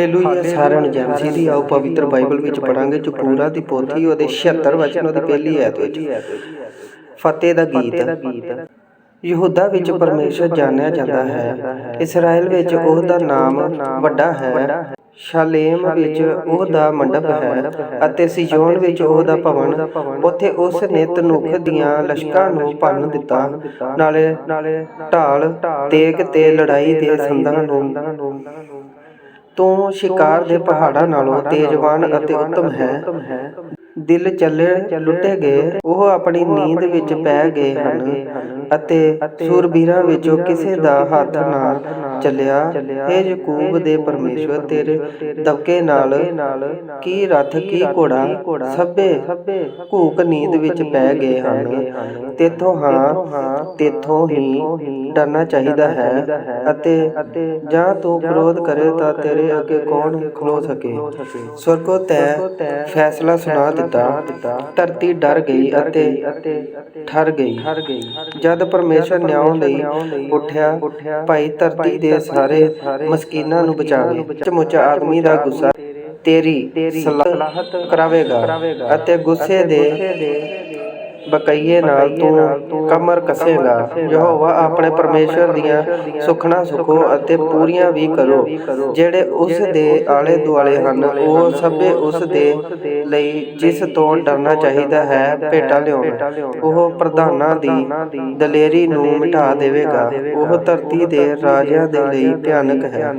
Hallelujah ਸਾਰਿਆਂ ਨੂੰ ਜੈ ਮਸੀਹ ਦੀ ਆਓ ਪਵਿੱਤਰ ਬਾਈਬਲ ਵਿੱਚ ਪੜਾਂਗੇ ਜੋ ਪੂਰਾ ਦੀ ਪੋਥੀ ਉਹਦੇ 76 ਵਚਨ ਉਹਦੀ ਪਹਿਲੀ ਐਤ ਵਿੱਚ। ਫਤਿਹ ਦਾ ਗੀਤ। ਯਹੂਦਾ ਵਿੱਚ ਪਰਮੇਸ਼ਰ ਜਾਣਿਆ ਜਾਂਦਾ ਹੈ। ਇਸਰਾਇਲ ਵਿੱਚ ਉਹ ਦਾ ਨਾਮ ਵੱਡਾ ਹੈ। ਸ਼ਾਲੇਮ ਵਿੱਚ ਉਹ ਦਾ ਮੰਡਪ ਹੈ ਅਤੇ ਸਿਯੋਨ ਵਿੱਚ ਉਹ ਦਾ ਭਵਨ। ਉੱਥੇ ਉਸ ਨੇ ਤਨੁਖ ਦੀਆਂ ਲਸ਼ਕਾਂ ਨੂੰ ਭੰਨ ਦਿੱਤਾ। ਨਾਲੇ ਨਾਲੇ ਢਾਲ ਤੇਗ ਤੇ ਲੜਾਈ ਦੇ ਸੰਦਾਂ ਨੂੰ ਤੂੰ ਸ਼ਿਕਾਰ ਦੇ ਪਹਾੜਾਂ ਨਾਲੋਂ ਤੇਜਵਾਨ ਅਤੇ ਉੱਤਮ ਹੈ। ਦਿਲ ਚੱਲੇ ਲੁੱਟੇ ਗਏ ਉਹ ਆਪਣੀ ਨੀਂਦ ਵਿੱਚ ਪੈ ਗਏ ਹਨ ਅਤੇ ਸੂਰਬੀਰਾਂ ਵਿੱਚੋਂ ਕਿਸੇ ਦਾ ਹੱਥ ਨਾ ਚੱਲਿਆ हे ਯਕੂਬ ਦੇ ਪਰਮੇਸ਼ਵਰ ਤੇਰੇ ਦਬਕੇ ਨਾਲ ਕੀ ਰੱਥ ਕੀ ਘੋੜਾ ਸਭੇ ਘੂਕ ਨੀਂਦ ਵਿੱਚ ਪੈ ਗਏ ਹਨ। ਤੇਥੋਂ ਹਾਂ ਤੇਥੋਂ ਹੀ ਡਰਨਾ ਚਾਹੀਦਾ ਹੈ ਅਤੇ ਜਾਂ ਤੂੰ ਵਿਰੋਧ ਕਰੇ ਤਾਂ ਤੇਰੇ ਅੱਗੇ ਕੌਣ ਖਲੋ ਸਕੇ? ਸਵਰਗੋ ਤੈ ਫੈਸਲਾ ਸੁਣਾ ਦਿੱਤਾ। ਧਰਤੀ ਡਰ ਗਈ ਅਤੇ ਠਰ ਗਈ। ਜਦ ਪਰਮੇਸ਼ਰ ਨਿਆਂ ਲਈ ਉੱਠਿਆ ਭਾਈ ਧਰਤੀ ਦੇ ਸਾਰੇ ਮਸਕੀਨਾਂ ਨੂੰ ਬਚਾਵੇ। ਚਮੁੱਚਾ ਆਦਮੀ ਦਾ ਗੁੱਸਾ ਤੇਰੀ ਸਲਾਹਤ ਕਰਾਵੇਗਾ ਅਤੇ ਗੁੱਸੇ ਦੇ ਬਕਈਏ ਨਾਲ ਤੂੰ ਕਮਰ ਕਸੇਗਾ। ਯਹੋਵਾ ਆਪਣੇ ਪਰਮੇਸ਼ਰ ਦੀਆਂ ਸੁਖਣਾ ਸੁਖੋ ਅਤੇ ਪੂਰੀਆਂ ਵੀ ਕਰੋ। ਜਿਹੜੇ ਉਸ ਦੇ ਆਲੇ ਦੁਆਲੇ ਹਨ, ਉਹ ਸਭੇ ਉਸ ਦੇ ਲਈ ਜਿਸ ਤੋਂ ਡਰਨਾ ਚਾਹੀਦਾ ਹੈ, ਭੇਟਾ ਲਿਆਉਣ। ਉਹ ਪ੍ਰਧਾਨਾਂ ਦੀ ਦਲੇਰੀ ਨੂੰ ਮਿਟਾ ਦੇਵੇਗਾ। ਉਹ ਧਰਤੀ ਦੇ ਰਾਜਿਆਂ ਦੇ ਲਈ ਭਿਆਨਕ ਹੈ।